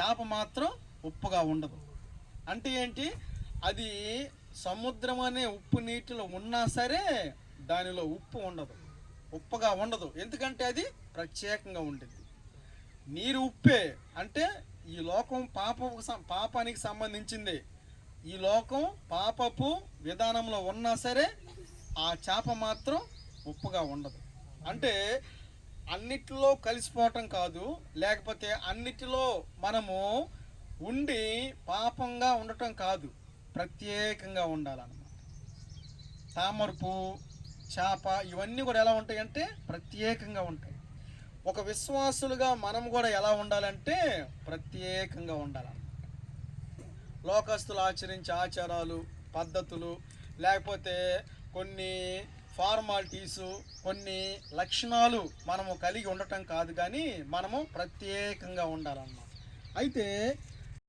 చేప మాత్రం ఉప్పుగా ఉండదు. అంటే ఏంటి? అది సముద్రం అనే ఉప్పు నీటిలో ఉన్నా సరే దానిలో ఉప్పు ఉండదు. ఉప్పుగా ఉండదు. ఎందుకంటే అది ప్రత్యేకంగా ఉండేది నీరు ఉప్పే అంటే ఈ లోకం పాప పాపానికి సంబంధించింది. ఈ లోకం పాపపు విధానంలో ఉన్నా సరే ఆ చేప మాత్రం ఉప్పుగా ఉండదు. అంటే అన్నిటిలో కలిసిపోవటం కాదు లేకపోతే అన్నిటిలో మనము ఉండి పాపంగా ఉండటం కాదు ప్రత్యేకంగా ఉండాలన్నమాట. తామరపు చేప ఇవన్నీ కూడా ఎలా ఉంటాయంటే ప్రత్యేకంగా ఉంటాయి. ఒక విశ్వాసులుగా మనం కూడా ఎలా ఉండాలంటే ప్రత్యేకంగా ఉండాలన్నమాట. లోకస్తులు ఆచరించే ఆచారాలు పద్ధతులు లేకపోతే కొన్ని ఫార్మాలిటీసు కొన్ని లక్షణాలు మనము కలిగి ఉండటం కాదు కానీ మనము ప్రత్యేకంగా ఉండాలన్నమాట. అయితే